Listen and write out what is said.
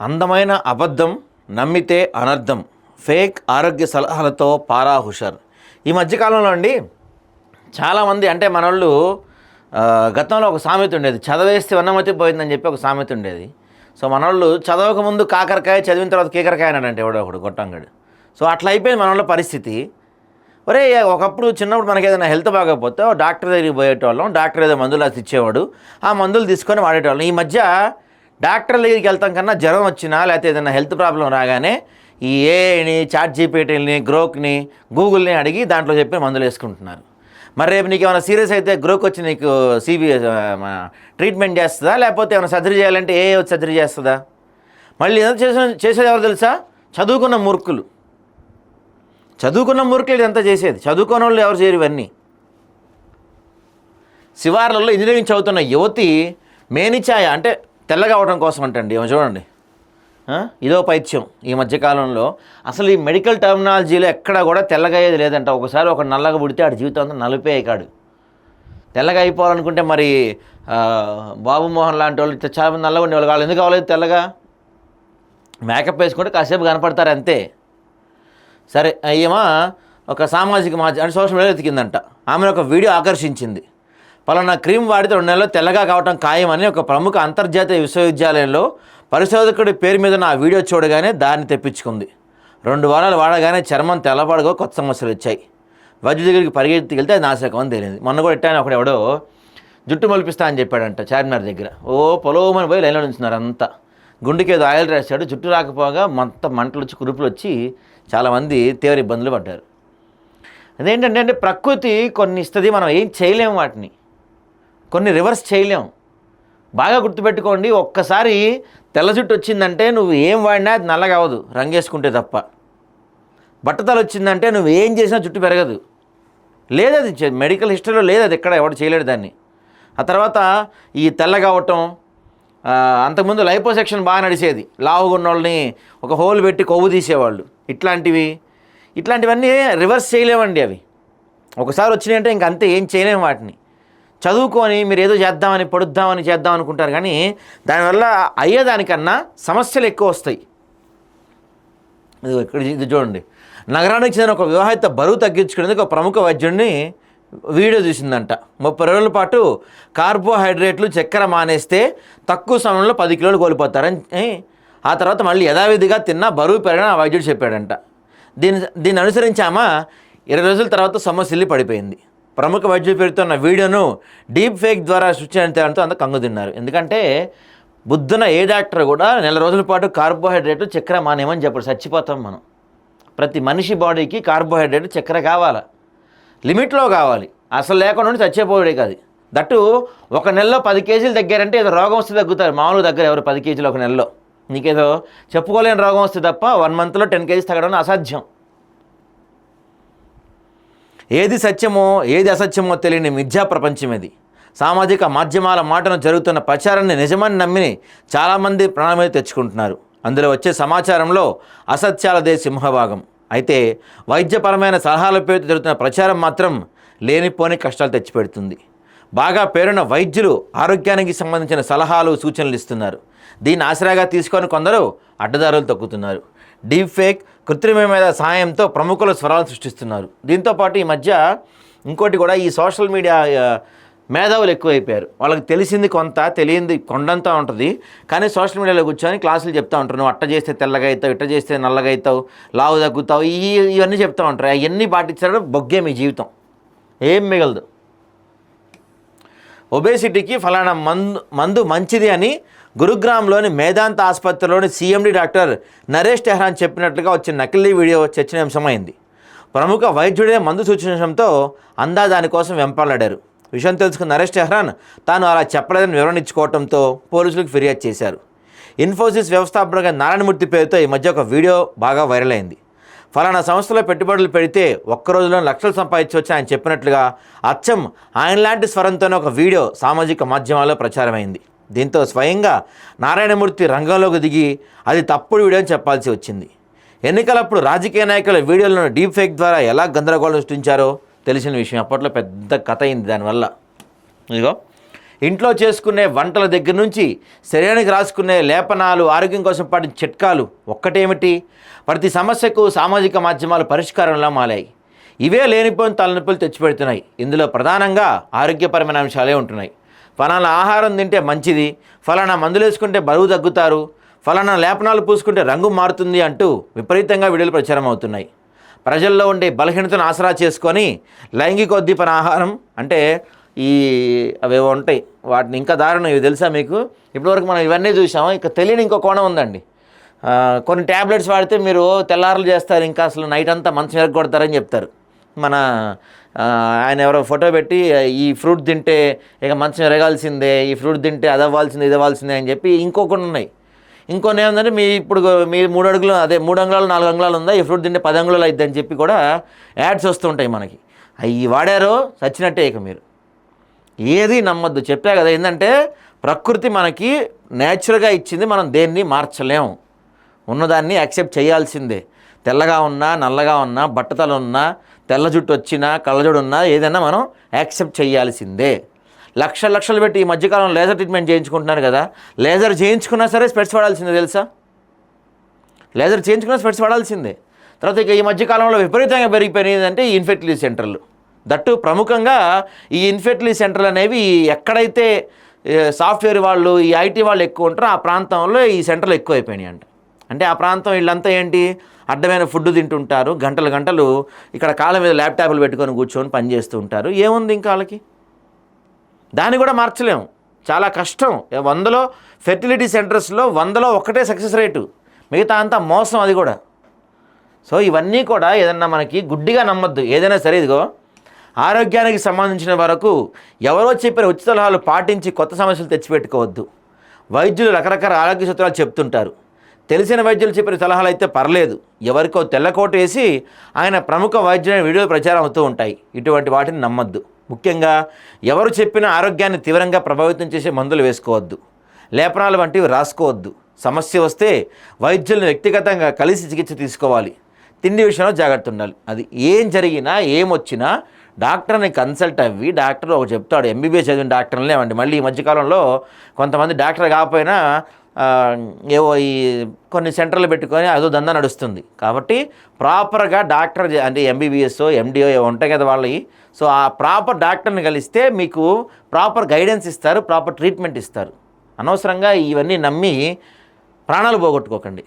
అందమైన అబద్ధం నమ్మితే అనర్థం. ఫేక్ ఆరోగ్య సలహాలతో పారాహుషర్. ఈ మధ్యకాలంలో అండి చాలామంది అంటే మనోళ్ళు గతంలో ఒక సామెత ఉండేది చదివేస్తే ఉన్నమతి పోయిందని చెప్పి ఒక సామెత ఉండేది. సో మనోళ్ళు చదవక ముందు కాకరకాయ చదివిన తర్వాత కీకరకాయ అన్నాడంటే ఎవడో ఒకడు గొట్టంగాడు. సో అట్లా అయిపోయింది మనోళ్ళ పరిస్థితి. ఒరే ఒకప్పుడు చిన్నప్పుడు మనకి ఏదైనా హెల్త్ బాగోకపోతే డాక్టర్ దగ్గరికి పోయేటోళ్ళం డాక్టర్ ఏదో మందులు అది ఇచ్చేవాడు ఆ మందులు తీసుకొని వాడేటోళ్ళం. ఈ మధ్య డాక్టర్ దగ్గరికి వెళ్తాం కన్నా జ్వరం వచ్చినా లేకపోతే ఏదైనా హెల్త్ ప్రాబ్లం రాగానే ఈ ఏఐని చాట్ జీపీటీని గ్రోక్ని గూగుల్ని అడిగి దాంట్లో చెప్పి మందులు వేసుకుంటున్నారు. మరి రేపు నీకు ఏమైనా సీరియస్ అయితే గ్రోక్ వచ్చి నీకు సిబి ట్రీట్మెంట్ చేస్తుందా? లేకపోతే ఏమైనా సర్జరీ చేయాలంటే ఏ వచ్చి సర్జరీ చేస్తుందా? మళ్ళీ ఎంత చేసే చేసేది ఎవరు తెలుసా? చదువుకున్న మూర్ఖులు. చదువుకున్న మూర్ఖులు ఇదంతా చేసేది. చదువుకున్న వాళ్ళు ఎవరు చేయరు ఇవన్నీ. శివార్లలో ఇంజనీరింగ్ చదువుతున్న యువతి మేనిచాయ అంటే తెల్లగా అవడం కోసం అంటండి ఏమో చూడండి. ఇదో పైత్యం ఈ మధ్యకాలంలో. అసలు ఈ మెడికల్ టర్మినాలజీలో ఎక్కడ కూడా తెల్లగా అయ్యేది లేదంట. ఒకసారి ఒక నల్లగా పుడితే ఆడి జీవితం అంతా నలిపే కాడు. తెల్లగా అయిపోవాలనుకుంటే మరి బాబు మోహన్ లాంటి వాళ్ళు చాలామంది చాలా నల్లగా ఉండేవాళ్ళు వాళ్ళు ఎందుకు అవ్వలేదు తెల్లగా? మేకప్ వేసుకుంటే కాసేపు కనపడతారు అంతే. సరే ఈమె ఒక సామాజిక మాధ్యమం అంటే సోషల్ మీడియా ఎతికిందంట ఆమెను ఒక వీడియో ఆకర్షించింది. పలానా క్రీమ్ వాడితే రెండు నెలల్లో తెల్లగా కావటం ఖాయమని ఒక ప్రముఖ అంతర్జాతీయ విశ్వవిద్యాలయంలో పరిశోధకుడి పేరు మీద నా వీడియో చూడగానే దాన్ని తెప్పించుకుంది. రెండు వారాలు వాడగానే చర్మం తెల్లబడగా కొత్త సమస్యలు వచ్చాయి. వైద్యు దగ్గరికి పరిగెత్తికెళ్తే అది నాశకం అని తెలియదు మొన్న కూడా ఇట్టాను ఒకడు ఎవడో జుట్టు మలిపిస్తా అని చెప్పాడంట చార్మినార్ దగ్గర. ఓ పొలవమని పోయి లైన్లో నిల్చున్నారు అంతా. గుండెకి ఏదో ఆయిల్ రాశాడు. జుట్టు రాకపోగా మొత్తం మంటలు వచ్చి కురుపులు వచ్చి చాలామంది తీవ్ర ఇబ్బందులు పడ్డారు. అదేంటంటే అంటే ప్రకృతి కొన్ని ఇస్తుంది మనం ఏం చేయలేము వాటిని. కొన్ని రివర్స్ చేయలేం. బాగా గుర్తుపెట్టుకోండి ఒక్కసారి తెల్ల జుట్టు వచ్చిందంటే నువ్వు ఏం వాడినా అది నల్లగా రంగేసుకుంటే తప్ప. బట్టతలు వచ్చిందంటే నువ్వు ఏం చేసినా జుట్టు పెరగదు. లేదు అది మెడికల్ హిస్టరీలో లేదు అది ఎక్కడ ఎవడు చేయలేడు దాన్ని. ఆ తర్వాత ఈ తెల్లగా అవటం ఆ, అంతకుముందు లైపోసెక్షన్ బాగా నడిచేది లావుగా ఉన్న వాళ్ళని ఒక హోల్ పెట్టి కొవ్వు తీసేవాళ్ళు. ఇట్లాంటివి ఇట్లాంటివన్నీ రివర్స్ చేయలేమండి అవి. ఒకసారి వచ్చినాయంటే ఇంక అంతే ఏం చేయలేము వాటిని. చదువుకొని మీరు ఏదో చేద్దామని పడుద్దామని చేద్దాం అనుకుంటారు కానీ దానివల్ల అయ్యేదానికన్నా సమస్యలు ఎక్కువ వస్తాయి. ఇది ఇక్కడ ఇది చూడండి. నగరానికి చెందిన ఒక వివాహిత బరువు తగ్గించుకునేందుకు ఒక ప్రముఖ వైద్యుడిని వీడియో చూసిందంట ముప్పై రోజుల పాటు కార్బోహైడ్రేట్లు చక్కెర మానేస్తే తక్కువ సమయంలో పది కిలోలు కోల్పోతారని ఆ తర్వాత మళ్ళీ యథావిధిగా తిన్నా బరువు పెరగని ఆ వైద్యుడు చెప్పాడంట. దీని దీన్ని అనుసరించామా? ఇరవై రోజుల తర్వాత సమస్యలు పడిపోయింది. ప్రముఖ వైద్యుడు పెడుతున్న వీడియోను డీప్ ఫేక్ ద్వారా సృష్టించడంతో అంత కంగు తిన్నారు. ఎందుకంటే బుద్ధున ఏ డాక్టర్ కూడా నెల రోజుల పాటు కార్బోహైడ్రేట్ చక్కెర మానేమని చెప్పాడు చచ్చిపోతాం మనం. ప్రతి మనిషి బాడీకి కార్బోహైడ్రేట్ చక్కెర కావాలి? లిమిట్లో కావాలి. అసలు లేకుండా ఉండి కాదు. దట్టు ఒక నెలలో పది కేజీలు తగ్గారంటే ఏదో రోగం వస్తే తగ్గుతారు. మామూలు దగ్గర ఎవరు పది కేజీలు ఒక నెలలో. నీకేదో చెప్పుకోలేని రోగం వస్తే తప్ప వన్ మంత్లో టెన్ కేజీస్ తగ్గడం అసాధ్యం. ఏది సత్యమో ఏది అసత్యమో తెలియని మిథ్యా ప్రపంచం ఇది. సామాజిక మాధ్యమాల మాటను జరుగుతున్న ప్రచారాన్ని నిజమని నమ్మి చాలామంది ప్రాణమే తెచ్చుకుంటున్నారు. అందులో వచ్చే సమాచారంలో అసత్యాలదే సింహభాగం. అయితే వైద్యపరమైన సలహాల పేరుతో జరుగుతున్న ప్రచారం మాత్రం లేనిపోని కష్టాలు తెచ్చిపెడుతుంది. బాగా పేరున్న వైద్యులు ఆరోగ్యానికి సంబంధించిన సలహాలు సూచనలు ఇస్తున్నారు. దీన్ని ఆసరాగా తీసుకొని కొందరు అడ్డదారులు తగ్గుతున్నారు డీప్ ఫేక్ కృత్రిమ మీద సాయంతో ప్రముఖుల స్వరాలు సృష్టిస్తున్నారు. దీంతోపాటు ఈ మధ్య ఇంకోటి కూడా ఈ సోషల్ మీడియా మేధావులు ఎక్కువైపోయారు. వాళ్ళకి తెలిసింది కొంత తెలియంది కొండంతా ఉంటుంది. కానీ సోషల్ మీడియాలో కూర్చొని క్లాసులు చెప్తా ఉంటారు. నువ్వు అట్ట చేస్తే తెల్లగా అవుతావు ఇట్ట చేస్తే నల్లగా అవుతావు లావు తగ్గుతావు ఇవన్నీ చెప్తా ఉంటారు. అవన్నీ పాటించడం బొగ్గే మీ జీవితం. ఏం మిగలదు. ఒబేసిటీకి ఫలానా మందు మందు మంచిది అని గురుగ్రామ్లోని మేధాంత ఆసుపత్రిలోని సీఎండి డాక్టర్ నరేష్ టెహ్రాన్ చెప్పినట్లుగా వచ్చిన నకిలీ వీడియో చర్చనీయాంశమైంది. ప్రముఖ వైద్యుడే మందు సూచించడంతో అందా దానికోసం వెంపలాడారు విషయం తెలుసుకున్న నరేష్ టెహ్రాన్ తాను అలా చెప్పలేదని వివరణ ఇచ్చుకోవడంతో పోలీసులకు ఫిర్యాదు చేశారు. ఇన్ఫోసిస్ వ్యవస్థాపకుడిగా నారాయణమూర్తి పేరుతో ఈ మధ్య ఒక వీడియో బాగా వైరల్ అయింది. ఫలానా సంస్థలో పెట్టుబడులు పెడితే ఒక్క రోజులో లక్షలు సంపాదించవచ్చు ఆయన చెప్పినట్లుగా అచ్చం ఆయన లాంటి స్వరంతోనే ఒక వీడియో సామాజిక మాధ్యమాల్లో ప్రచారమైంది. దీంతో స్వయంగా నారాయణమూర్తి రంగంలోకి దిగి అది తప్పుడు వీడియో అని చెప్పాల్సి వచ్చింది. ఎన్నికలప్పుడు రాజకీయ నాయకుల వీడియోలను డీప్ ఫేక్ ద్వారా ఎలా గందరగోళం సృష్టించారో తెలిసిన విషయం అప్పట్లో పెద్ద కథ అయింది దానివల్ల. ఇదిగో. ఇంట్లో చేసుకునే వంటల దగ్గర నుంచి శరీరానికి రాసుకునే లేపనాలు ఆరోగ్యం కోసం పాటిన చిట్కాలు ఒక్కటేమిటి? ప్రతి సమస్యకు సామాజిక మాధ్యమాలు పరిష్కారంలా మాలాయి. ఇవే లేనిపోయిన తలనొప్పులు తెచ్చిపెడుతున్నాయి. ఇందులో ప్రధానంగా ఆరోగ్యపరమైన అంశాలే ఉంటున్నాయి. ఫలానా ఆహారం తింటే మంచిది ఫలానా మందులు వేసుకుంటే బరువు తగ్గుతారు ఫలానా లేపనాలు పూసుకుంటే రంగు మారుతుంది అంటూ విపరీతంగా వీడియోలు ప్రచారం అవుతున్నాయి. ప్రజల్లో ఉండే బలహీనతను ఆసరా చేసుకొని లైంగికోద్దీపన ఆహారం అంటే ఈ అవేవో ఉంటాయి. వాటిని ఇంకా దారుణం. ఇవి తెలుసా మీకు? ఇప్పటివరకు మనం ఇవన్నీ చూసాము? ఇంకా తెలియని ఇంకో కోణం ఉందండి. కొన్ని ట్యాబ్లెట్స్ వాడితే మీరు తెల్లారులు చేస్తారు. ఇంకా అసలు నైట్ అంతా మంచం ఎరగొడతారని చెప్తారు. మన ఆయన ఎవరో ఫోటో పెట్టి ఈ ఫ్రూట్ తింటే ఇక మంచం ఎరగాల్సిందే ఈ ఫ్రూట్ తింటే అది అవ్వాల్సిందే ఇది అవ్వాల్సిందే అని చెప్పి ఇంకొకటి ఉన్నాయి. ఇంకొన్ని ఏముందంటే మీ ఇప్పుడు మీ మూడు అడుగులు అదే మూడు అంగుళాలు నాలుగు అంగుళాలు ఉందా? ఈ ఫ్రూట్ తింటే పది అంగుళాలు అయిద్ది చెప్పి కూడా యాడ్స్ వస్తుంటాయి మనకి. అవి వాడారో చచ్చినట్టే ఇక మీరు. ఏది నమ్మద్దు. చెప్పా కదా ఏంటంటే ప్రకృతి మనకి నేచురల్గా ఇచ్చింది మనం దేన్ని మార్చలేం. ఉన్నదాన్ని యాక్సెప్ట్ చేయాల్సిందే. తెల్లగా ఉన్నా నల్లగా ఉన్నా బట్టతలు ఉన్నా తెల్ల జుట్టు వచ్చినా కళ్ళజోడు ఉన్నా ఏదైనా మనం యాక్సెప్ట్ చేయాల్సిందే. లక్ష లక్షలు పెట్టి ఈ మధ్యకాలం లేజర్ ట్రీట్మెంట్ చేయించుకుంటున్నారు కదా లేజర్ చేయించుకున్నా సరే స్పెట్స్ పడాల్సిందే తెలుసా? లేజర్ చేయించుకున్న స్పెట్స్ పడాల్సిందే. తర్వాత ఇక ఈ మధ్యకాలంలో విపరీతంగా పెరిగిపోయినది అంటే ఈ ఇన్ఫెర్టిలిటీ సెంటర్లు దట్టు ప్రముఖంగా ఈ ఇన్ఫెర్టిలిటీ సెంటర్లు అనేవి ఎక్కడైతే సాఫ్ట్వేర్ వాళ్ళు ఈ ఐటీ వాళ్ళు ఎక్కువ ఉంటారో ఆ ప్రాంతంలో ఈ సెంటర్లు ఎక్కువ అయిపోయినాయి అంట. అంటే ఆ ప్రాంతం వీళ్ళంతా ఏంటి? అడ్డమైన ఫుడ్ తింటుంటారు గంటలు గంటలు ఇక్కడ కాళ్ళ మీద ల్యాప్టాప్లు పెట్టుకొని కూర్చొని పనిచేస్తూ ఉంటారు. ఏముంది ఇంకా వాళ్ళకి? దాన్ని కూడా మార్చలేము. చాలా కష్టం. వందలో ఫెర్టిలిటీ సెంటర్స్లో వందలో ఒక్కటే సక్సెస్ రేటు. మిగతా అంతా మోసం అది కూడా. సో ఇవన్నీ కూడా ఏదన్నా మనకి గుడ్డిగా నమ్మద్దు. ఏదైనా సరే ఇదిగో ఆరోగ్యానికి సంబంధించిన వరకు ఎవరో చెప్పిన ఉచిత సలహాలు పాటించి కొత్త సమస్యలు తెచ్చిపెట్టుకోవద్దు. వైద్యులు రకరకాల ఆరోగ్య సూత్రాలు చెప్తుంటారు. తెలిసిన వైద్యులు చెప్పిన సలహాలు అయితే పర్లేదు. ఎవరికో తెల్లకోట వేసి ఆయన ప్రముఖ వైద్యులైన వీడియోలు ప్రచారం అవుతూ ఉంటాయి. ఇటువంటి వాటిని నమ్మద్దు. ముఖ్యంగా ఎవరు చెప్పిన ఆరోగ్యాన్ని తీవ్రంగా ప్రభావితం చేసే మందులు వేసుకోవద్దు. లేపనాలు వంటివి రాసుకోవద్దు. సమస్య వస్తే వైద్యులను వ్యక్తిగతంగా కలిసి చికిత్స తీసుకోవాలి. తిండి విషయంలో జాగ్రత్త ఉండాలి. అది ఏం జరిగినా ఏం వచ్చినా డాక్టర్ని కన్సల్ట్ అవ్వి డాక్టర్ ఒక చెప్తాడు ఎంబీబీఎస్ చదివిన డాక్టర్ని ఏమండి? మళ్ళీ ఈ మధ్యకాలంలో కొంతమంది డాక్టర్ కాకపోయినా ఏవో ఈ కొన్ని సెంటర్లు పెట్టుకొని అదో దందా నడుస్తుంది. కాబట్టి ప్రాపర్గా డాక్టర్ అంటే ఎంబీబీఎస్ ఎండిఓ ఏవో ఉంటాయి కదా వాళ్ళవి సో ఆ ప్రాపర్ డాక్టర్ని కలిస్తే మీకు ప్రాపర్ గైడెన్స్ ఇస్తారు ప్రాపర్ ట్రీట్మెంట్ ఇస్తారు. అనవసరంగా ఇవన్నీ నమ్మి ప్రాణాలు పోగొట్టుకోకండి.